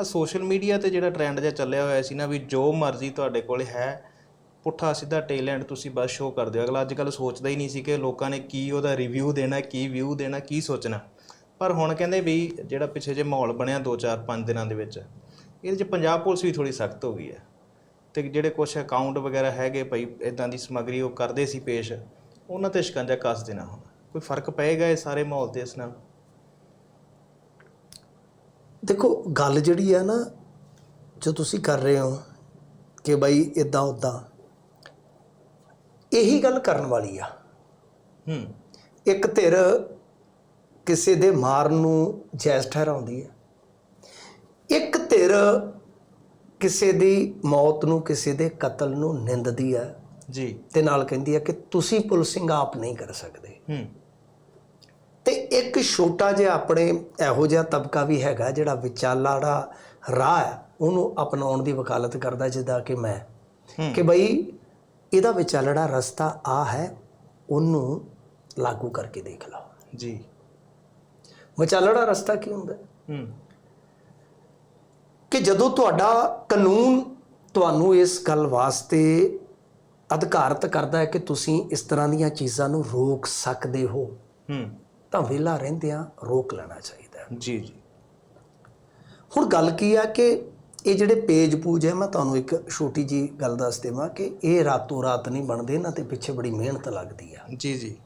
ਆ social media ਤੇ ਜਿਹੜਾ ਟ੍ਰੈਂਡ ਜਿਹਾ ਚੱਲਿਆ ਹੋਇਆ ਸੀ ਨਾ ਵੀ ਜੋ ਮਰਜ਼ੀ ਤੁਹਾਡੇ ਕੋਲ ਹੈ, ਪੁੱਠਾ ਸਿੱਧਾ ਟੈਲੈਂਟ ਤੁਸੀਂ ਬਸ ਸ਼ੋਅ ਕਰ ਦਿਓ। ਅਗਲਾ ਅੱਜ ਕੱਲ ਸੋਚਦਾ ਹੀ ਨਹੀਂ ਸੀ ਕਿ ਲੋਕਾਂ ਨੇ ਕੀ ਉਹਦਾ ਰਿਵਿਊ ਦੇਣਾ, ਕੀ ਵਿਊ ਦੇਣਾ, ਕੀ ਸੋਚਣਾ। ਪਰ ਹੁਣ ਕਹਿੰਦੇ ਵੀ ਜਿਹੜਾ ਪਿੱਛੇ ਜੇ ਮਾਹੌਲ ਬਣਿਆ 2-4 5 ਦਿਨਾਂ ਦੇ ਵਿੱਚ, ਇਹਦੇ 'ਚ ਪੰਜਾਬ ਪੁਲਿਸ ਵੀ ਥੋੜੀ ਸਖਤ ਹੋ ਗਈ ਹੈ। ਤੇ ਜਿਹੜੇ ਕੁਝ ਅਕਾਊਂਟ ਵਗੈਰਾ ਹੈਗੇ ਭਾਈ ਇਦਾਂ ਦੀ ਸਮੱਗਰੀ ਉਹ ਕਰਦੇ ਸੀ ਪੇਸ਼, ਉਹਨਾਂ ਤੇ ਸ਼ਿਕੰਜਾ ਕੱਸ ਦੇਣਾ ਹੁਣ। ਕੋਈ ਫ਼ਰਕ ਪਏਗਾ ਇਹ ਸਾਰੇ ਮਾਹੌਲ ਤੇ ਇਸ ਨਾਲ? ਦੇਖੋ ਗੱਲ ਜਿਹੜੀ ਹੈ ਨਾ ਜੋ ਤੁਸੀਂ ਕਰ ਰਹੇ ਹੋ ਕਿ ਬਈ ਇਦਾਂ ਉਦਾਂ ਇਹੀ ਗੱਲ ਕਰਨ ਵਾਲੀ ਆ। ਹੂੰ। ਇੱਕ ਧਿਰ ਕਿਸੇ ਦੇ ਮਾਰਨ ਨੂੰ ਜਾਇਜ਼ ਠਹਿਰਾਉਂਦੀ ਹੈ ਇੱਕ ਧਿਰ ਕਿਸੇ ਦੀ ਮੌਤ ਨੂੰ ਕਿਸੇ ਦੇ ਕਤਲ ਨੂੰ ਨਿੰਦਦੀ ਹੈ ਜੀ। ਤੇ ਨਾਲ ਕਹਿੰਦੀ ਹੈ ਕਿ ਤੁਸੀਂ ਪੁਲਿਸਿੰਗ ਆਪ ਨਹੀਂ ਕਰ ਸਕਦੇ। ਹੂੰ। ਤੇ ਇੱਕ ਛੋਟਾ ਜਿਹਾ ਆਪਣੇ ਇਹੋ ਜਿਹਾ ਤਬਕਾ ਵੀ ਹੈਗਾ ਜਿਹੜਾ ਵਿਚਾਲਾ ਜਿਹੜਾ ਰਾਹ ਹੈ ਉਹਨੂੰ ਅਪਣਾਉਣ ਦੀ ਵਕਾਲਤ ਕਰਦਾ ਜਿੱਦਾਂ ਕਿ ਮੈਂ। ਕਿ ਬਈ ਇਹਦਾ ਵਿਚਾਲੜਾ ਰਸਤਾ ਆ ਹੈ ਉਹਨੂੰ ਲਾਗੂ ਕਰਕੇ ਦੇਖ ਲਓ ਜੀ। ਵਿਚਾਲੜਾ ਰਸਤਾ ਕੀ ਹੁੰਦਾ? ਹੂੰ। ਕਿ ਜਦੋਂ ਤੁਹਾਡਾ ਕਾਨੂੰਨ ਤੁਹਾਨੂੰ ਇਸ ਗੱਲ ਵਾਸਤੇ ਅਧਿਕਾਰਤ ਕਰਦਾ ਹੈ ਕਿ ਤੁਸੀਂ ਇਸ ਤਰ੍ਹਾਂ ਦੀਆਂ ਚੀਜ਼ਾਂ ਨੂੰ ਰੋਕ ਸਕਦੇ ਹੋ। ਹੂੰ। ਤਾਂ ਵਿਹਲਾ ਰਹਿੰਦਿਆਂ ਰੋਕ ਲੈਣਾ ਚਾਹੀਦਾ ਜੀ ਜੀ। ਹੁਣ ਗੱਲ ਕੀ ਆ ਕਿ ਇਹ ਜਿਹੜੇ ਪੇਜ ਪੂਜ ਹੈ ਮੈਂ ਤੁਹਾਨੂੰ ਇੱਕ ਛੋਟੀ ਜੀ ਗੱਲ ਦੱਸ ਦੇਵਾਂ ਕਿ ਇਹ ਰਾਤੋਂ ਰਾਤ ਨਹੀਂ ਬਣਦੇ ਇਹਨਾਂ ਤੇ ਪਿੱਛੇ ਬੜੀ ਮਿਹਨਤ ਲੱਗਦੀ ਆ। ਜੀ ਜੀ।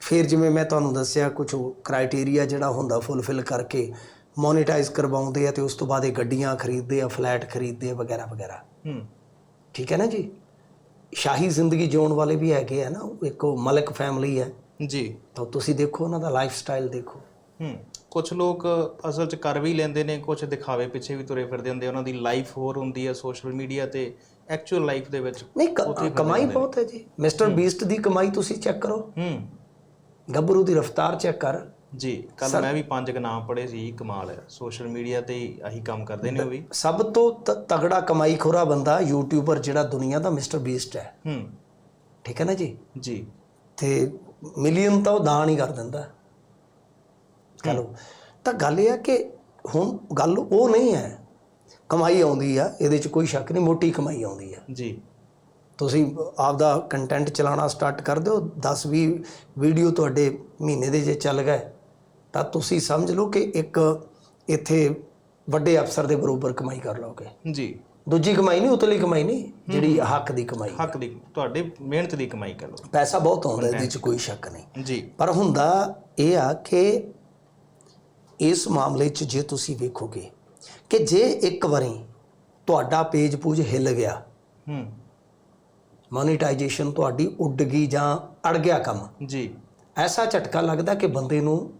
ਫਿਰ ਜਿਵੇਂ ਮੈਂ ਤੁਹਾਨੂੰ ਦੱਸਿਆ ਕੁਝ ਕ੍ਰਾਈਟੇਰੀਆ ਜਿਹੜਾ ਹੁੰਦਾ ਫੁੱਲਫਿਲ ਕਰਕੇ ਮੋਨੇਟਾਈਜ਼ ਕਰਵਾਉਂਦੇ ਆ ਤੇ ਉਸ ਤੋਂ ਬਾਅਦ ਇਹ ਗੱਡੀਆਂ ਖਰੀਦਦੇ ਆ ਫਲੈਟ ਖਰੀਦਦੇ ਆ ਵਗੈਰਾ ਵਗੈਰਾ। ਹੂੰ। ਠੀਕ ਹੈ ਨਾ ਜੀ? ਸ਼ਾਹੀ ਜ਼ਿੰਦਗੀ ਜਿਉਣ ਵਾਲੇ ਵੀ ਹੈਗੇ ਆ ਨਾ ਉਹ ਇੱਕ ਮਲਕ ਫੈਮਿਲੀ ਹੈ। ਜੀ। ਤਾਂ ਤੁਸੀਂ ਦੇਖੋ ਉਹਨਾਂ ਦਾ ਲਾਈਫ ਸਟਾਈਲ ਦੇਖੋ। ਹੂੰ ਕੁਝ ਲੋਕ ਅਸਲ 'ਚ ਕਰ ਵੀ ਲੈਂਦੇ ਨੇ ਕੁਝ ਦਿਖਾਵੇ ਪਿੱਛੇ ਵੀ ਤੁਰੇ ਫਿਰਦੇ ਹੁੰਦੇ ਉਹਨਾਂ ਦੀ ਲਾਈਫ ਹੋਰ ਹੁੰਦੀ ਹੈ ਸੋਸ਼ਲ ਮੀਡੀਆ ਤੇ ਐਕਚੁਅਲ ਲਾਈਫ ਦੇ ਵਿੱਚ ਨਹੀਂ ਕਮਾਈ ਬਹੁਤ ਹੈ ਜੀ। ਮਿਸਟਰ ਬੀਸਟ ਦੀ ਕਮਾਈ ਤੁਸੀਂ ਚੈੱਕ ਕਰੋ। ਹੂੰ। ਗੱਭਰੂ ਦੀ ਰਫਤਾਰ ਚੈੱਕ ਕਰ। ਜੀ ਕੱਲ ਮੈਂ ਵੀ ਪੰਜ ਕ ਨਾਮ ਪੜ੍ਹੇ ਸੀ ਕਮਾਲ ਹੈ। ਸੋਸ਼ਲ ਮੀਡੀਆ ਤੇ ਆਹੀ ਕੰਮ ਕਰਦੇ ਨੇ ਉਹ ਵੀ। ਸਭ ਤੋਂ ਤ- ਤਗੜਾ ਕਮਾਈ ਖੋਰਾ ਬੰਦਾ ਯੂਟਿਊਬਰ ਜਿਹੜਾ ਦੁਨੀਆ ਦਾ ਮਿਸਟਰ ਬੀਸਟ ਹੈ। ਹੂੰ। ਠੀਕ ਹੈ ਨਾ ਜੀ? ਜੀ। ਤੇ ਮਿਲੀਅਨ ਤਾਂ ਉਹ ਦਾਨ ਹੀ ਕਰ ਦਿੰਦਾ। ਚਲੋ ਤਾਂ ਗੱਲ ਇਹ ਹੈ ਕਿ ਹੁਣ ਗੱਲ ਉਹ ਨਹੀਂ ਹੈ ਕਮਾਈ ਆਉਂਦੀ ਆ ਇਹਦੇ 'ਚ ਕੋਈ ਸ਼ੱਕ ਨਹੀਂ ਮੋਟੀ ਕਮਾਈ ਆਉਂਦੀ ਆ। ਜੀ। ਤੁਸੀਂ ਆਪਦਾ ਕੰਟੈਂਟ ਚਲਾਉਣਾ ਸਟਾਰਟ ਕਰ ਦਿਓ 10 20 ਵੀਡੀਓ ਤੁਹਾਡੇ ਮਹੀਨੇ ਦੇ ਜੇ ਚੱਲ ਗਏ ਤਾਂ ਤੁਸੀਂ ਸਮਝ ਲਓ ਕਿ ਇੱਕ ਇੱਥੇ ਵੱਡੇ ਅਫਸਰ ਦੇ ਬਰੋਬਰ ਕਮਾਈ ਕਰ ਲਓਗੇ। ਜੀ। ਦੂਜੀ ਕਮਾਈ ਨਹੀਂ ਉਤਲੀ ਕਮਾਈ ਨਹੀਂ ਜਿਹੜੀ ਹੱਕ ਦੀ ਕਮਾਈ ਹੱਕ ਦੀ ਤੁਹਾਡੇ ਮਿਹਨਤ ਦੀ ਕਮਾਈ ਕਰ ਲਓ। ਪੈਸਾ ਬਹੁਤ ਆਉਂਦਾ ਇਹਦੇ 'ਚ ਕੋਈ ਸ਼ੱਕ ਨਹੀਂ। ਜੀ। ਪਰ ਹੁੰਦਾ ਇਹ ਆ ਕਿ ਇਸ ਮਾਮਲੇ 'ਚ ਜੇ ਤੁਸੀਂ ਵੇਖੋਗੇ ਕਿ ਜੇ ਇੱਕ ਵਾਰੀ ਤੁਹਾਡਾ ਪੇਜ ਪੂਜ ਹਿੱਲ ਗਿਆ ਹੂੰ। ਮੋਨੀਟਾਈਜੇਸ਼ਨ ਤੁਹਾਡੀ ਉੱਡ ਗਈ ਜਾਂ ਅੜ ਗਿਆ ਕੰਮ ਜੀ। ਐਸਾ ਝਟਕਾ ਲੱਗਦਾ ਕਿ ਬੰਦੇ ਨੂੰ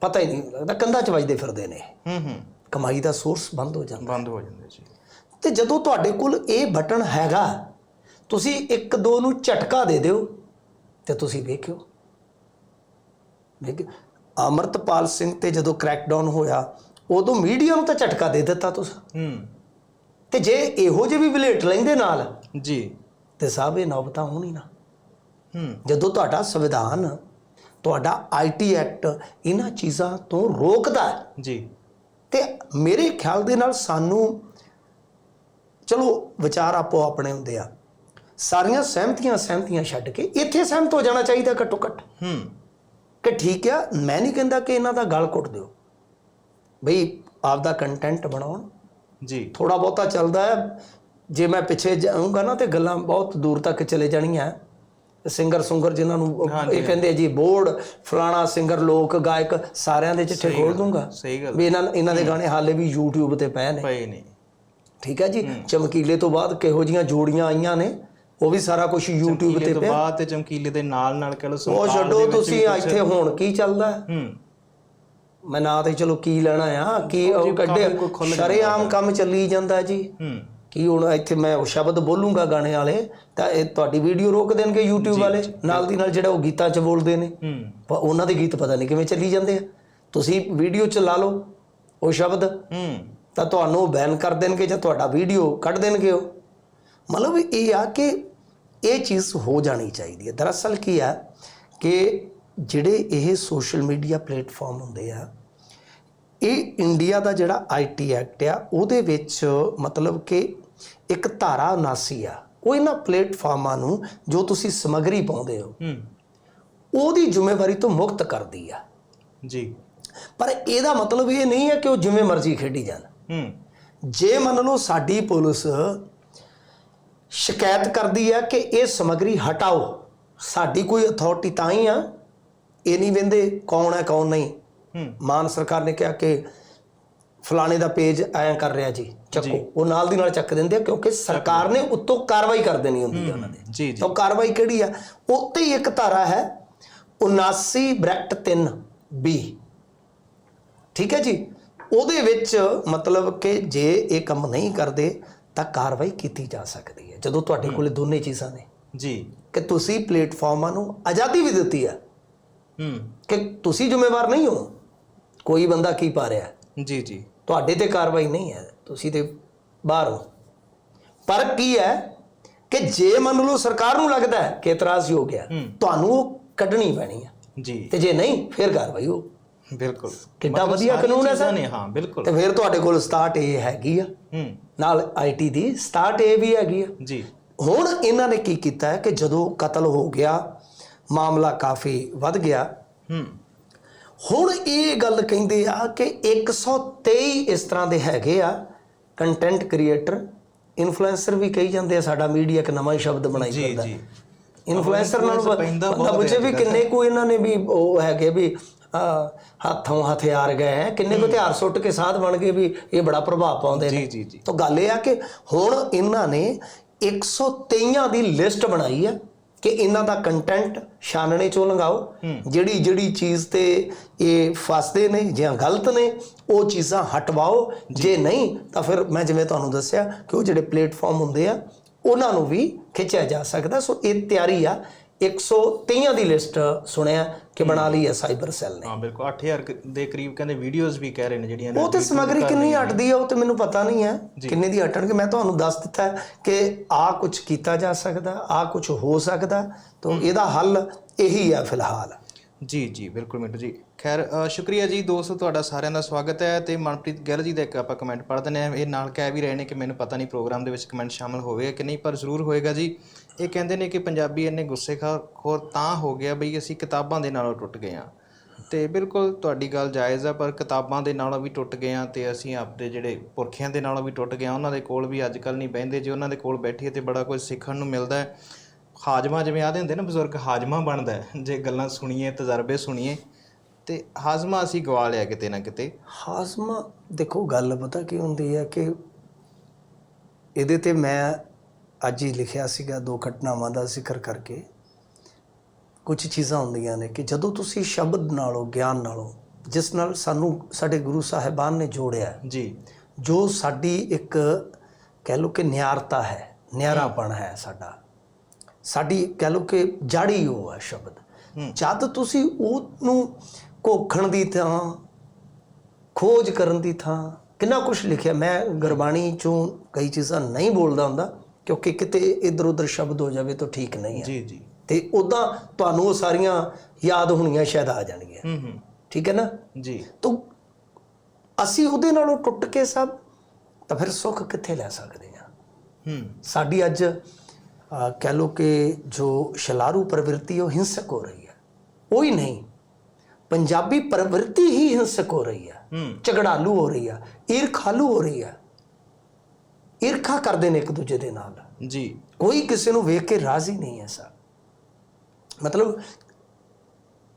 ਪਤਾ ਹੀ ਨਹੀਂ ਲੱਗਦਾ ਕੰਧਾਂ 'ਚ ਵੱਜਦੇ ਫਿਰਦੇ ਨੇ। ਹੂੰ ਹੂੰ। ਕਮਾਈ ਦਾ ਸੋਰਸ ਬੰਦ ਹੋ ਜਾਂਦਾ। ਬੰਦ ਹੋ ਜਾਂਦੇ ਜੀ। ਤੇ ਜਦੋਂ ਤੁਹਾਡੇ ਕੋਲ ਇਹ ਬਟਨ ਹੈਗਾ ਤੁਸੀਂ ਇੱਕ ਦੋ ਨੂੰ ਝਟਕਾ ਦੇ ਦਿਓ ਤੇ ਤੁਸੀਂ ਵੇਖਿਓ। ਦੇਖ ਅਮਰਤਪਾਲ ਸਿੰਘ ਤੇ ਜਦੋਂ ਕ੍ਰੈਕਡਾਊਨ ਹੋਇਆ ਉਦੋਂ ਮੀਡੀਆ ਨੂੰ ਤਾਂ ਝਟਕਾ ਦੇ ਦਿੱਤਾ ਤੁਸੀਂ। ਹੂੰ। ਤੇ ਜੇ ਇਹੋ ਜਿਹੇ ਵੀ ਬਲੇਟ ਲੈਂਦੇ ਨਾਲ ਜੀ। ਤੇ ਸਾਹਿਬ ਇਹ ਨੌਬਤਾਂ ਹੋਣੀ ਨਾ। ਹੂੰ। ਜਦੋਂ ਤੁਹਾਡਾ ਸੰਵਿਧਾਨ ਤੁਹਾਡਾ ਆਈਟੀ ਐਕਟ ਇਹਨਾਂ ਚੀਜ਼ਾਂ ਤੋਂ ਰੋਕਦਾ ਜੀ। ਤੇ ਮੇਰੇ ਖਿਆਲ ਦੇ ਨਾਲ ਸਾਨੂੰ ਚਲੋ ਵਿਚਾਰ ਆਪੋ ਆਪਣੇ ਹੁੰਦੇ ਆ। ਸਾਰੀਆਂ ਸਹਿਮਤੀਆਂ ਸਹਿਮਤੀਆਂ ਛੱਡ ਕੇ ਇੱਥੇ ਸਹਿਮਤ ਹੋ ਜਾਣਾ ਚਾਹੀਦਾ ਘੱਟੋ ਘੱਟ। ਹੂੰ। ਕਿ ਠੀਕ ਆ ਮੈਂ ਨਹੀਂ ਕਹਿੰਦਾ ਕਿ ਇਹਨਾਂ ਦਾ ਗਲ ਘੁੱਟ ਦਿਓ। ਬਈ ਆਪਦਾ ਕੰਟੈਂਟ ਬਣਾਉਣ। ਜੀ। ਥੋੜਾ ਬਹੁਤਾ ਚੱਲਦਾ ਹੈ। ਜੇ ਮੈਂ ਪਿੱਛੇ ਜਾਊਂਗਾ ਨਾ ਤੇ ਗੱਲਾਂ ਬਹੁਤ ਦੂਰ ਤੱਕ ਚਲੇ ਜਾਣੀਆਂ। ਸਿੰਗਰ ਸੁੰਗਰ ਜਿਨ੍ਹਾਂ ਨੂੰ ਇਹ ਕਹਿੰਦੇ ਜੀ ਬੋਰਡ ਫਲਾਣਾ ਸਿੰਗਰ ਲੋਕ ਗਾਇਕ ਸਾਰਿਆਂ ਦੇ ਚਿੱਠੇ ਖੋਲ ਦੂੰਗਾ। ਸਹੀ ਗੱਲ। ਵੀ ਇਹਨਾਂ ਇਹਨਾਂ ਦੇ ਗਾਣੇ ਹਾਲੇ ਵੀ YouTube ਤੇ ਪਏ ਨੇ। ਪਏ ਨੇ। ਠੀਕ ਹੈ ਜੀ? ਚਮਕੀਲੇ ਤੋਂ ਬਾਅਦ ਕਿਹੋ ਜੀਆਂ ਜੋੜੀਆਂ ਆਈਆਂ ਨੇ? ਉਹ ਵੀ ਸਾਰਾ ਕੁਝ YouTube ਤੇ ਤੋਂ ਪਿਆ। ਬਾਅਦ ਤੇ ਚਮਕੀਲੇ ਦੇ ਨਾਲ ਨਾਲ ਕਹ ਲੋ ਉਹ ਛੱਡੋ ਤੁਸੀਂ ਇੱਥੇ ਹੁਣ ਕੀ ਚੱਲਦਾ? ਹੈ? ਮੈਂ ਨਾ ਤੇ ਚਲੋ ਕੀ ਲੈਣਾ ਆ? ਕੀ ਉਹ ਕੱਢੇ ਸ਼ਰੇਆਮ ਕੰਮ ਚੱਲੀ ਜਾਂਦਾ ਜੀ। ਹੂੰ। ਕੀ ਹੁਣ ਇੱਥੇ ਮੈਂ ਉਹ ਸ਼ਬਦ ਬੋਲੂੰਗਾ ਗਾਣੇ ਵਾਲੇ ਤਾਂ ਇਹ ਤੁਹਾਡੀ ਵੀਡੀਓ ਰੋਕ ਦੇਣਗੇ YouTube ਵਾਲੇ। ਨਾਲ ਦੀ ਨਾਲ ਜਿਹੜਾ ਉਹ ਗੀਤਾਂ 'ਚ ਬੋਲਦੇ ਨੇ ਹੂੰ। ਪਰ ਉਹਨਾਂ ਦੇ ਗੀਤ ਪਤਾ ਨਹੀਂ ਕਿਵੇਂ ਚੱਲੀ ਜਾਂਦੇ ਆ। ਤੁਸੀਂ ਵੀਡੀਓ 'ਚ ਲਾ ਲਓ ਉਹ ਸ਼ਬਦ। ਹੂੰ। ਤਾਂ ਤੁਹਾਨੂੰ ਬੈਨ ਕਰ ਦੇਣਗੇ ਜਾਂ ਤੁਹਾਡਾ ਵੀਡੀਓ ਕੱਢ ਦੇਣਗੇ ਉਹ। ਮਤਲਬ ਇਹ ਆ ਕਿ ਇਹ ਚੀਜ਼ ਹੋ ਜਾਣੀ ਚਾਹੀਦੀ ਹੈ। ਦਰਅਸਲ ਕੀ ਆ ਕਿ ਜਿਹੜੇ ਇਹ ਸੋਸ਼ਲ ਮੀਡੀਆ ਪਲੇਟਫਾਰਮ ਹੁੰਦੇ ਆ ਇਹ ਇੰਡੀਆ ਦਾ ਜਿਹੜਾ ਆਈਟੀ ਐਕਟ ਆ ਉਹਦੇ ਵਿੱਚ ਮਤਲਬ ਕਿ ਇੱਕ ਧਾਰਾ 79 ਆ। ਉਹ ਇਹਨਾਂ ਪਲੇਟਫਾਰਮਾਂ ਨੂੰ ਜੋ ਤੁਸੀਂ ਸਮਗਰੀ ਪਾਉਂਦੇ ਹੂੰ। ਉਹਦੀ ਜ਼ਿੰਮੇਵਾਰੀ ਤੋਂ ਮੁਕਤ ਕਰਦੀ ਆ। ਜੀ। ਪਰ ਇਹਦਾ ਮਤਲਬ ਇਹ ਨਹੀਂ ਹੈ ਕਿ ਉਹ ਜਿਵੇਂ ਮਰਜ਼ੀ ਖੇਡੀ ਜਾਣ। ਹੂੰ। ਜੇ ਮੰਨ ਲਓ ਸਾਡੀ ਪੁਲਿਸ ਸ਼ਿਕਾਇਤ ਕਰਦੀ ਹੈ ਕਿ ਇਹ ਸਮਗਰੀ ਹਟਾਓ ਸਾਡੀ ਕੋਈ ਅਥਾਰਟੀ ਤਾਂ ਹੀ ਆ ਇਹ ਨਹੀਂ ਵੰਦੇ ਕੌਣ ਹੈ ਕੌਣ ਨਹੀਂ। ਮਾਨ ਸਰਕਾਰ ਨੇ ਕਿਹਾ ਕਿ ਫਲਾਣੇ ਦਾ ਪੇਜ ਐਂ ਕਰ ਰਿਹਾ ਜੀ ਚੱਕੋ। ਉਹ ਨਾਲ ਦੀ ਨਾਲ ਚੱਕ ਦਿੰਦੇ ਆ ਕਿਉਂਕਿ ਸਰਕਾਰ ਨੇ ਉੱਤੋਂ ਕਾਰਵਾਈ ਕਰ ਦੇਣੀ ਹੁੰਦੀ ਹੈ। ਉਹਨਾਂ ਨੇ ਜੀ ਜੀ। ਤਾਂ ਕਾਰਵਾਈ ਕਿਹੜੀ ਆ? ਉੱਤੇ ਹੀ ਇੱਕ ਧਾਰਾ ਹੈ 79 ਬ੍ਰੈਕਟ 3 ਬੀ। ਠੀਕ ਹੈ ਜੀ? ਉਹਦੇ ਵਿੱਚ ਮਤਲਬ ਕਿ ਜੇ ਇਹ ਕੰਮ ਨਹੀਂ ਕਰਦੇ ਤਾਂ ਕਾਰਵਾਈ ਕੀਤੀ ਜਾ ਸਕਦੀ ਹੈ ਜਦੋਂ ਤੁਹਾਡੇ ਕੋਲੇ ਦੋਨੇ ਚੀਜ਼ਾਂ ਨੇ। ਜੀ। ਕਿ ਤੁਸੀਂ ਪਲੇਟਫਾਰਮਾਂ ਨੂੰ ਆਜ਼ਾਦੀ ਵੀ ਦਿੱਤੀ ਹੈ। ਹੂੰ। ਕਿ ਤੁਸੀਂ ਜ਼ਿੰਮੇਵਾਰ ਨਹੀਂ ਹੋ। ਕੋਈ ਬੰਦਾ ਕੀ ਪਾ ਰਿਹਾ। ਜੀ ਜੀ। ਤੁਹਾਡੇ ਤੇ ਕਾਰਵਾਈ ਨਹੀਂ ਹੈ ਤੁਸੀਂ ਤੇ ਬਾਹਰ ਹੋ। ਪਰ ਕੀ ਹੈ ਕਿ ਜੇ ਮੰਨ ਲਓ ਸਰਕਾਰ ਨੂੰ ਲੱਗਦਾ ਹੈ ਕਿ ਇਤਰਾਜ਼ ਹੋ ਗਿਆ। ਤੁਹਾਨੂੰ ਉਹ ਕੱਢਣੀ ਪੈਣੀ ਹੈ। ਜੀ। ਤੇ ਜੇ ਨਹੀਂ ਫਿਰ ਕਾਰਵਾਈ ਹੋ। ਬਿਲਕੁਲ। ਮਤਲਬ ਵਧੀਆ ਕਾਨੂੰਨ ਹੈ ਸਰ। ਹਾਂ ਬਿਲਕੁਲ। ਤੇ ਫਿਰ ਤੁਹਾਡੇ ਕੋਲ 67 ਏ ਹੈਗੀ ਆ। ਹੂੰ। ਨਾਲ ਆਈਟੀ ਦੀ 67 ਏ ਵੀ ਹੈਗੀ ਆ। ਜੀ। ਹੁਣ ਇਹਨਾਂ ਨੇ ਕੀ ਕੀਤਾ ਹੈ ਕਿ ਜਦੋਂ ਕਤਲ ਹੋ ਗਿਆ ਮਾਮਲਾ ਕਾਫੀ ਵੱਧ ਗਿਆ। ਹੂੰ। ਹੁਣ ਇਹ ਗੱਲ ਕਹਿੰਦੇ ਆ ਕਿ 123 ਇਸ ਤਰ੍ਹਾਂ ਦੇ ਹੈਗੇ ਆ ਕੰਟੈਂਟ ਕ੍ਰੀਏਟਰ ਇਨਫਲੂਐਂਸਰ ਵੀ ਕਹੀ ਜਾਂਦੇ ਆ ਸਾਡਾ ਮੀਡੀਆ ਇੱਕ ਨਵਾਂ ਸ਼ਬਦ ਬਣਾਈ ਜਾਂਦਾ ਜੀ। ਇਨਫਲੂਐਂਸਰ ਨਾਲ ਬੰਦਾ ਪੁੱਛੇ ਵੀ ਕਿੰਨੇ ਕੋ ਇਹਨਾਂ ਨੇ ਵੀ ਉਹ ਹੈਗੇ ਵੀ ਹੱਥੋਂ ਹਥਿਆਰ ਗਏ ਹੈ। ਕਿੰਨੇ ਕੋ ਹਥਿਆਰ ਸੁੱਟ ਕੇ ਸਾਧ ਬਣ ਗਏ ਵੀ ਇਹ ਬੜਾ ਪ੍ਰਭਾਵ ਪਾਉਂਦੇ ਨੇ। ਜੀ ਜੀ ਜੀ। ਤਾਂ ਗੱਲ ਇਹ ਆ ਕਿ ਹੁਣ ਇਹਨਾਂ ਨੇ 123 ਦੀ ਲਿਸਟ ਬਣਾਈ ਆ ਕਿ ਇਹਨਾਂ ਦਾ ਕੰਟੈਂਟ ਛਾਨਣੇ ਚੋਂ ਲੰਗਾਓ ਜਿਹੜੀ ਜਿਹੜੀ ਚੀਜ਼ ਤੇ ਇਹ ਫਸਦੇ ਨੇ ਜਾਂ ਗਲਤ ਨੇ ਉਹ ਚੀਜ਼ਾਂ ਹਟਵਾਓ। ਜੇ ਨਹੀਂ ਤਾਂ ਫਿਰ ਮੈਂ ਜਿਵੇਂ ਤੁਹਾਨੂੰ ਦੱਸਿਆ ਕਿ ਉਹ ਜਿਹੜੇ ਪਲੇਟਫਾਰਮ ਹੁੰਦੇ ਆ ਉਹਨਾਂ ਨੂੰ ਵੀ ਖਿੱਚਿਆ ਜਾ ਸਕਦਾ। ਸੋ ਇਹ ਤਿਆਰੀ ਆ। 123 ਦੀ ਲਿਸਟ ਸੁਣਿਆ ਕਿ ਬਣਾ ਲਈ ਹੈ ਸਾਈਬਰ ਸੈੱਲ ਨੇ। ਹਾਂ ਬਿਲਕੁਲ। 8000 ਕ- ਦੇ ਕਰੀਬ ਕਹਿੰਦੇ ਵੀਡੀਓਜ਼ ਵੀ ਕਹਿ ਰਹੇ ਨੇ ਜਿਹੜੀਆਂ ਉਹ ਤੇ ਸਮਗਰੀ ਕਿੰਨੀ ਅਟਦੀ ਆ ਉਹ ਤੇ ਮੈਨੂੰ ਪਤਾ ਨਹੀਂ ਹੈ। ਕਿੰਨੇ ਦੀ ਅਟਣਗੇ ਮੈਂ ਤੁਹਾਨੂੰ ਦੱਸ ਦਿੱਤਾ ਹੈ ਕਿ ਆ ਕੁਝ ਕੀਤਾ ਜਾ ਸਕਦਾ ਆ ਕੁਝ ਹੋ ਸਕਦਾ ਤਾਂ ਇਹਦਾ ਹੱਲ ਇਹੀ ਹੈ ਫਿਲਹਾਲ। ਜੀ ਜੀ ਬਿਲਕੁਲ ਮਿੰਟੂ ਜੀ। ਖੈਰ ਸ਼ੁਕਰੀਆ ਜੀ ਦੋਸਤੋ ਤੁਹਾਡਾ ਸਾਰਿਆਂ ਦਾ ਸਵਾਗਤ ਹੈ ਤੇ ਮਨਪ੍ਰੀਤ ਗਿੱਲ ਜੀ ਦਾ ਇੱਕ ਆਪਾਂ ਕਮੈਂਟ ਪੜ੍ਹਦੇ ਨੇ ਇਹ ਨਾਲ ਕਹਿ ਵੀ ਰਹੇ ਨੇ ਕਿ ਮੈਨੂੰ ਪਤਾ ਨਹੀਂ ਪ੍ਰੋਗਰਾਮ ਦੇ ਵਿੱਚ ਕਮੈਂਟ ਸ਼ਾਮਲ ਹੋਵੇ ਕਿ ਨਹੀਂ ਪਰ ਜ਼ਰੂਰ ਹੋਏਗਾ ਜੀ। ਇਹ ਕਹਿੰਦੇ ਨੇ ਕਿ ਪੰਜਾਬੀ ਇੰਨੇ ਗੁੱਸੇ ਖਾ- ਖੋਰ ਤਾਂ ਹੋ ਗਿਆ ਬਈ ਅਸੀਂ ਕਿਤਾਬਾਂ ਦੇ ਨਾਲੋਂ ਟੁੱਟ ਗਏ ਹਾਂ। ਤੇ ਬਿਲਕੁਲ ਤੁਹਾਡੀ ਗੱਲ ਜਾਇਜ਼ ਆ, ਪਰ ਕਿਤਾਬਾਂ ਦੇ ਨਾਲੋਂ ਵੀ ਟੁੱਟ ਗਏ ਹਾਂ ਤੇ ਅਸੀਂ ਆਪਦੇ ਜਿਹੜੇ ਪੁਰਖਿਆਂ ਦੇ ਨਾਲੋਂ ਵੀ ਟੁੱਟ ਗਏ ਹਾਂ। ਉਹਨਾਂ ਦੇ ਕੋਲ ਵੀ ਅੱਜ ਕੱਲ ਨਹੀਂ ਬਹਿੰਦੇ, ਜੇ ਉਹਨਾਂ ਦੇ ਕੋਲ ਬੈਠੀਏ ਤੇ ਬੜਾ ਕੁਝ ਸਿੱਖਣ ਨੂੰ ਮਿਲਦਾ ਹੈ। ਹਾਜਮਾ ਜਿਵੇਂ ਆਦੇ ਹੁੰਦੇ ਨਾ ਬਜ਼ੁਰਗ, ਹਾਜਮਾ ਬਣਦਾ ਜੇ ਗੱਲਾਂ ਸੁਣੀਏ, ਤਜਰਬੇ ਸੁਣੀਏ, ਤੇ ਹਾਜ਼ਮਾ ਅਸੀਂ ਗਵਾ ਲਿਆ ਕਿਤੇ ਨਾ ਕਿਤੇ। ਹਾਜ਼ਮਾ, ਦੇਖੋ ਗੱਲ ਪਤਾ ਕੀ ਹੁੰਦੀ ਹੈ ਕਿ ਇਹਦੇ ਤੇ ਮੈਂ ਅੱਜ ਹੀ ਲਿਖਿਆ ਸੀਗਾ ਦੋ ਘਟਨਾਵਾਂ ਦਾ ਜ਼ਿਕਰ ਕਰਕੇ। ਕੁਝ ਚੀਜ਼ਾਂ ਹੁੰਦੀਆਂ ਨੇ ਕਿ ਜਦੋਂ ਤੁਸੀਂ ਸ਼ਬਦ ਨਾਲੋਂ ਗਿਆਨ ਨਾਲੋਂ ਜਿਸ ਨਾਲ ਸਾਨੂੰ ਸਾਡੇ ਗੁਰੂ ਸਾਹਿਬਾਨ ਨੇ ਜੋੜਿਆ ਜੀ। ਜੋ ਸਾਡੀ ਇੱਕ ਕਹਿ ਲਓ ਕਿ ਨਿਆਰਤਾ ਹੈ ਨਿਆਰਾਪਣ ਹੈ ਸਾਡਾ। ਸਾਡੀ ਕਹਿ ਲਓ ਕਿ ਜਾੜੀ ਉਹ ਹੈ ਸ਼ਬਦ। ਜਦ ਤੁਸੀਂ ਉਹਨੂੰ ਕੋਖਣ ਦੀ ਥਾਂ ਖੋਜ ਕਰਨ ਦੀ ਥਾਂ ਕਿੰਨਾ ਕੁਝ ਲਿਖਿਆ ਮੈਂ ਗੁਰਬਾਣੀ ਚੋਂ ਕਈ ਚੀਜ਼ਾਂ ਨਹੀਂ ਬੋਲਦਾ ਹੁੰਦਾ ਕਿਉਂਕਿ ਕਿਤੇ ਇਧਰ ਉਧਰ ਸ਼ਬਦ ਹੋ ਜਾਵੇ ਤਾਂ ਠੀਕ ਨਹੀਂ ਹੈ। ਜੀ ਜੀ। ਤੇ ਉਦਾਂ ਤੁਹਾਨੂੰ ਉਹ ਸਾਰੀਆਂ ਯਾਦ ਹੋਣੀਆਂ ਸ਼ਾਇਦ ਆ ਜਾਣਗੀਆਂ। ਹੂੰ ਹੂੰ। ਠੀਕ ਹੈ ਨਾ? ਜੀ। ਤਾਂ ਅਸੀਂ ਉਹਦੇ ਨਾਲੋਂ ਟੁੱਟ ਕੇ ਸਭ ਤਾਂ ਫਿਰ ਸੁੱਖ ਕਿੱਥੇ ਲੈ ਸਕਦੇ ਹਾਂ? ਹੂੰ। ਸਾਡੀ ਅੱਜ ਕਹਿ ਲਓ ਕਿ ਜੋ ਸ਼ਲਾਰੂ ਪ੍ਰਵਿਰਤੀ ਉਹ ਹਿੰਸਕ ਹੋ ਰਹੀ ਹੈ। ਉਹ ਹੀ ਨਹੀਂ ਪੰਜਾਬੀ ਪ੍ਰਵਿਰਤੀ ਹੀ ਹਿੰਸਕ ਹੋ ਰਹੀ ਹੂੰ। ਝਗੜਾਲੂ ਹੋ ਰਹੀ ਹੈ ਈਰਖਾਲੂ ਹੋ ਰਹੀ ਹੈ। ਈਰਖਾ ਕਰਦੇ ਨੇ ਇੱਕ ਦੂਜੇ ਦੇ ਨਾਲ। ਜੀ। ਕੋਈ ਕਿਸੇ ਨੂੰ ਵੇਖ ਕੇ ਰਾਜ਼ੀ ਨਹੀਂ ਹੈ ਸਰ। ਮਤਲਬ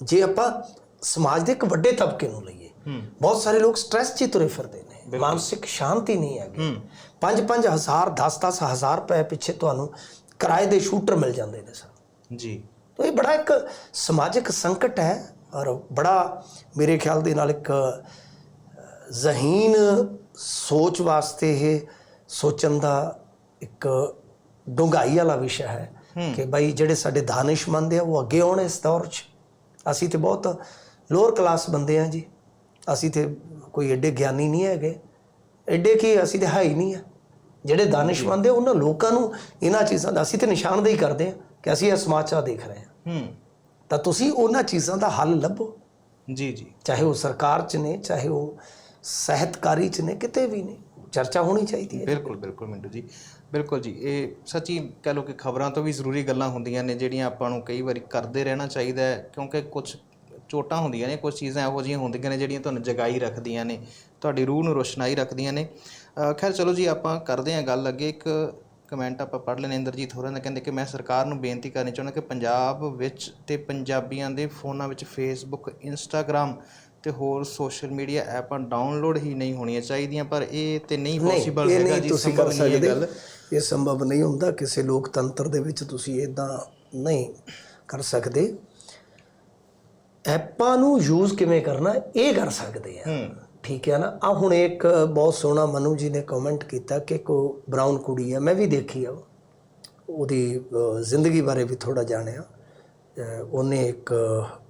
ਜੇ ਆਪਾਂ ਸਮਾਜ ਦੇ ਇੱਕ ਵੱਡੇ ਤਬਕੇ ਨੂੰ ਲਈਏ ਬਹੁਤ ਸਾਰੇ ਲੋਕ ਸਟ੍ਰੈਸ 'ਚ ਤੁਰੇ ਫਿਰਦੇ ਨੇ। ਮਾਨਸਿਕ ਸ਼ਾਂਤੀ ਨਹੀਂ ਹੈਗੀ। ਹੂੰ। 5-5 ਹਜ਼ਾਰ 10-10 ਹਜ਼ਾਰ ਰੁਪਏ ਪਿੱਛੇ ਤੁਹਾਨੂੰ ਕਿਰਾਏ ਦੇ ਸ਼ੂਟਰ ਮਿਲ ਜਾਂਦੇ ਨੇ ਸਰ। ਜੀ। ਤਾਂ ਇਹ ਬੜਾ ਇੱਕ ਸਮਾਜਿਕ ਸੰਕਟ ਹੈ ਔਰ ਬੜਾ ਮੇਰੇ ਖਿਆਲ ਦੇ ਨਾਲ ਇੱਕ ਜ਼ਹੀਨ ਸੋਚ ਵਾਸਤੇ ਇਹ ਸੋਚਣ ਦਾ ਇੱਕ ਡੂੰਘਾਈ ਵਾਲਾ ਵਿਸ਼ਾ ਹੈ ਕਿ ਭਾਈ ਜਿਹੜੇ ਸਾਡੇ ਦਾਨਿਸ਼ਮੰਦ ਆ ਉਹ ਅੱਗੇ ਆਉਣ ਇਸ ਦੌਰ 'ਚ। ਅਸੀਂ ਤੇ ਬਹੁਤ ਲੋਅਰ ਕਲਾਸ ਬੰਦੇ ਆ ਜੀ। ਅਸੀਂ ਤੇ ਕੋਈ ਐਡੇ ਗਿਆਨੀ ਨਹੀਂ ਹੈਗੇ। ਐਡੇ ਕੀ ਅਸੀਂ ਤੇ ਹੈ ਹੀ ਨਹੀਂ ਆ। ਜਿਹੜੇ ਦਾਨਿਸ਼ਮੰਦ ਆ ਉਹਨਾਂ ਲੋਕਾਂ ਨੂੰ ਇਹਨਾਂ ਚੀਜ਼ਾਂ ਦਾ ਅਸੀਂ ਤੇ ਨਿਸ਼ਾਨਦੇਹੀ ਕਰਦੇ ਆ ਕਿ ਅਸੀਂ ਇਹ ਸਮਾਚਾਰ ਦੇਖ ਰਹੇ ਹੂੰ। ਤਾਂ ਤੁਸੀਂ ਉਹਨਾਂ ਚੀਜ਼ਾਂ ਦਾ ਹੱਲ ਲੱਭੋ। ਜੀ ਜੀ। ਚਾਹੇ ਉਹ ਸਰਕਾਰ 'ਚ ਨੇ ਚਾਹੇ ਉਹ ਸਾਹਿਤਕਾਰੀ ਚ ਨੇ ਕਿਤੇ ਵੀ ਨੇ। ਚਰਚਾ ਹੋਣੀ ਚਾਹੀਦੀ ਹੈ ਬਿਲਕੁਲ ਬਿਲਕੁਲ ਮਿੰਟੂ ਜੀ। ਬਿਲਕੁਲ ਜੀ, ਇਹ ਸੱਚੀ ਕਹਿ ਲਓ ਕਿ ਖਬਰਾਂ ਤੋਂ ਵੀ ਜ਼ਰੂਰੀ ਗੱਲਾਂ ਹੁੰਦੀਆਂ ਨੇ, ਜਿਹੜੀਆਂ ਆਪਾਂ ਨੂੰ ਕਈ ਵਾਰੀ ਕਰਦੇ ਰਹਿਣਾ ਚਾਹੀਦਾ ਹੈ, ਕਿਉਂਕਿ ਕੁਝ ਚੋਟਾਂ ਹੁੰਦੀਆਂ ਨੇ ਕੁਝ ਚੀਜ਼ਾਂ ਇਹੋ ਜਿਹੀਆਂ ਹੁੰਦੀਆਂ ਨੇ, ਜਿਹੜੀਆਂ ਤੁਹਾਨੂੰ ਜਗਾਈ ਰੱਖਦੀਆਂ ਨੇ, ਤੁਹਾਡੀ ਰੂਹ ਨੂੰ ਰੋਸ਼ਨਾਈ ਰੱਖਦੀਆਂ ਨੇ। ਖੈਰ ਚਲੋ ਜੀ, ਆਪਾਂ ਕਰਦੇ ਹਾਂ ਗੱਲ ਅੱਗੇ, ਇੱਕ ਕਮੈਂਟ ਆਪਾਂ ਪੜ੍ਹ ਲੈਣੇ ਇੰਦਰਜੀਤ ਹੋਰਾਂ ਦਾ ਕਹਿੰਦੇ ਕਿ ਮੈਂ ਸਰਕਾਰ ਨੂੰ ਬੇਨਤੀ ਕਰਨੀ ਚਾਹੁੰਦਾ ਕਿ ਪੰਜਾਬ ਵਿੱਚ ਤੇ ਪੰਜਾਬੀਆਂ ਦੇ ਫੋਨਾਂ ਵਿੱਚ ਫੇਸਬੁੱਕ ਇੰਸਟਾਗ੍ਰam ਤੇ ਹੋਰ ਸੋਸ਼ਲ ਮੀਡੀਆ ਐਪਾਂ ਡਾਊਨਲੋਡ ਹੀ ਨਹੀਂ ਹੋਣੀਆਂ ਚਾਹੀਦੀਆਂ ਪਰ ਇਹ ਤੇ ਨਹੀਂ ਪੋਸੀਬਲ ਹੈਗਾ ਜੀ ਤੁਸੀਂ ਕਰ ਸਕਦੇ। ਇਹ ਸੰਭਵ ਨਹੀਂ ਹੁੰਦਾ ਕਿਸੇ ਲੋਕਤੰਤਰ ਦੇ ਵਿੱਚ ਤੁਸੀਂ ਇਦਾਂ ਨਹੀਂ ਕਰ ਸਕਦੇ। ਐਪਾਂ ਨੂੰ ਯੂਜ਼ ਕਿਵੇਂ ਕਰਨਾ ਇਹ ਕਰ ਸਕਦੇ ਆ। ਠੀਕ ਹੈ ਨਾ? ਆ ਹੁਣ ਇੱਕ ਬਹੁਤ ਸੋਹਣਾ ਮਨੂ ਜੀ ਨੇ ਕਮੈਂਟ ਕੀਤਾ ਕਿ ਕੋ ਬ੍ਰਾਊਨ ਕੁੜੀ ਹੈ ਮੈਂ ਵੀ ਦੇਖੀ ਆ। ਉਹ। ਉਹਦੀ ਜ਼ਿੰਦਗੀ ਬਾਰੇ ਵੀ ਥੋੜਾ ਜਾਣਿਆ। ਉਹਨੇ ਇੱਕ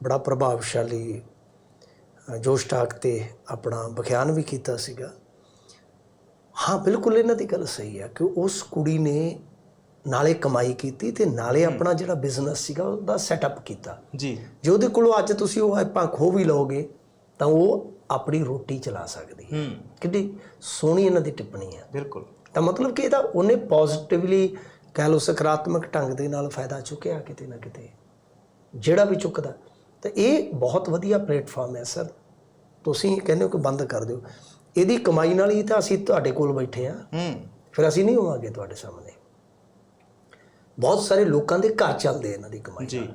ਬੜਾ ਪ੍ਰਭਾਵਸ਼ਾਲੀ ਜੋਸ਼ ਟਾਕ ਤੇ ਆਪਣਾ ਵਿਖਿਆਨ ਵੀ ਕੀਤਾ ਸੀਗਾ। ਹਾਂ ਬਿਲਕੁਲ ਇਹਨਾਂ ਦੀ ਗੱਲ ਸਹੀ ਹੈ ਕਿ ਉਸ ਕੁੜੀ ਨੇ ਨਾਲੇ ਕਮਾਈ ਕੀਤੀ ਤੇ ਨਾਲੇ ਆਪਣਾ ਜਿਹੜਾ ਬਿਜ਼ਨਸ ਸੀਗਾ ਉਹਦਾ ਸੈਟਅਪ ਕੀਤਾ। ਜੀ। ਜੇ ਉਹਦੇ ਕੋਲੋਂ ਅੱਜ ਤੁਸੀਂ ਉਹ ਐਪਾਂ ਖੋ ਵੀ ਲਓਗੇ ਤਾਂ ਉਹ ਆਪਣੀ ਰੋਟੀ ਚਲਾ ਸਕਦੀ ਹੈ। ਹੂੰ। ਕਿੰਨੀ ਸੋਹਣੀ ਇਹਨਾਂ ਦੀ ਟਿੱਪਣੀ ਹੈ ਬਿਲਕੁਲ। ਤਾਂ ਮਤਲਬ ਕਿ ਇਹਦਾ ਉਹਨੇ ਪੋਜ਼ਿਟਿਵਲੀ ਕਹਿ ਲਓ ਸਕਾਰਾਤਮਕ ਢੰਗ ਦੇ ਨਾਲ ਫਾਇਦਾ ਚੁੱਕਿਆ ਕਿਤੇ ਨਾ ਕਿਤੇ। ਜਿਹੜਾ ਵੀ ਚੁੱਕਦਾ। ਤਾਂ ਇਹ ਬਹੁਤ ਵਧੀਆ ਪਲੇਟਫਾਰਮ ਹੈ ਸਰ। ਤੁਸੀਂ ਕਹਿੰਦੇ ਹੋ ਕਿ ਬੰਦ ਕਰ ਦਿਓ। ਇਹਦੀ ਕਮਾਈ ਨਾਲ ਹੀ ਤਾਂ ਅਸੀਂ ਤੁਹਾਡੇ ਕੋਲ ਬੈਠੇ ਆ ਹੂੰ। ਫਿਰ ਅਸੀਂ ਨਹੀਂ ਹੋਵਾਂਗੇ ਤੁਹਾਡੇ ਸਾਹਮਣੇ। ਬਹੁਤ ਸਾਰੇ ਲੋਕਾਂ ਦੇ ਘਰ ਚੱਲਦੇ ਇਹਨਾਂ ਦੀ ਕਮਾਈ ਜੀ।